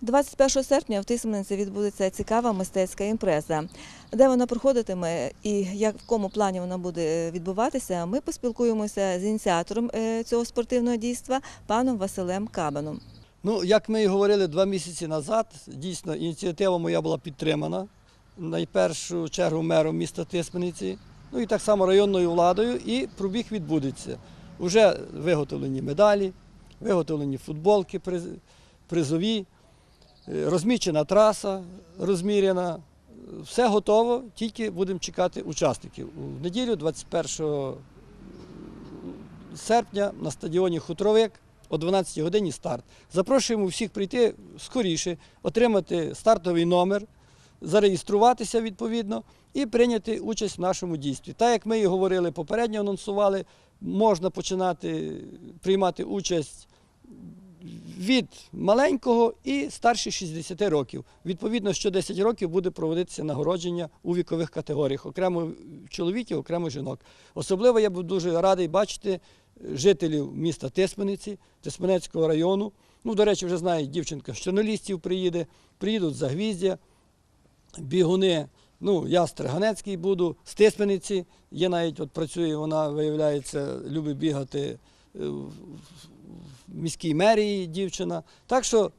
21 серпня в Тисменці відбудеться цікава мистецька імпреза. Де вона проходитиме і в якому плані вона буде відбуватися, ми поспілкуємося з ініціатором е, цього спортивного дійства паном Василем Кабаном. Ну, як ми і говорили два місяці назад, дійсно ініціатива моя була підтримана. Найпершу чергу мером міста Тисмениці, ну і так само районною владою, і пробіг відбудеться. Уже виготовлені медалі, виготовлені футболки приз- призові, е, розмічена траса розміряна. Все готово, тільки будемо чекати учасників. У неділю, 21 серпня, на стадіоні Хутровик о 12 годині старт. Запрошуємо всіх прийти скоріше, отримати стартовий номер, зареєструватися відповідно і прийняти участь в нашому дійстві. Так як ми і говорили попередньо, анонсували, можна починати приймати участь від маленького і старші 60 років. Відповідно, що 10 років буде проводитися нагородження у вікових категоріях, окремо чоловіків, окремо жінок. Особливо я був дуже радий бачити жителів міста Тисмениці, Тисменецького району. Ну, до речі, вже знають, дівчинка з чорнолістів приїде, приїдуть Загвіздя, бігуни. Ну, я з Триганецький буду, з Тисмениці. Є навіть от працює, вона виявляється, любить бігати е, в в міській мерії дівчина. Так що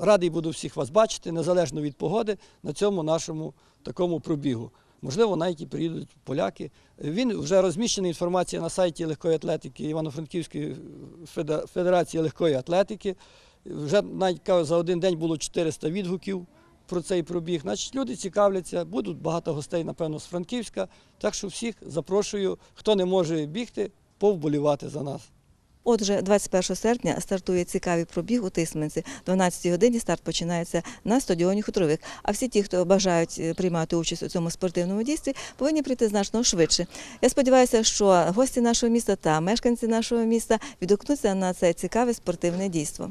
радий буду всіх вас бачити, незалежно від погоди, на цьому нашому такому пробігу. Можливо, навіть і приїдуть поляки. Він вже розміщена інформація на сайті легкої атлетики Івано-Франківської Федерації легкої атлетики. Вже навіть за один день було 400 відгуків про цей пробіг. Значить, люди цікавляться, будуть багато гостей, напевно, з Франківська. Так що всіх запрошую, хто не може бігти, повболівати за нас. Отже, 21 серпня стартує цікавий пробіг у Тисменці. 12 годині старт починається на стадіоні Хутрових. А всі ті, хто бажають е, приймати участь у цьому спортивному дійстві, повинні прийти значно швидше. Я сподіваюся, що гості нашого міста та мешканці нашого міста відгукнуться на це цікаве спортивне дійство.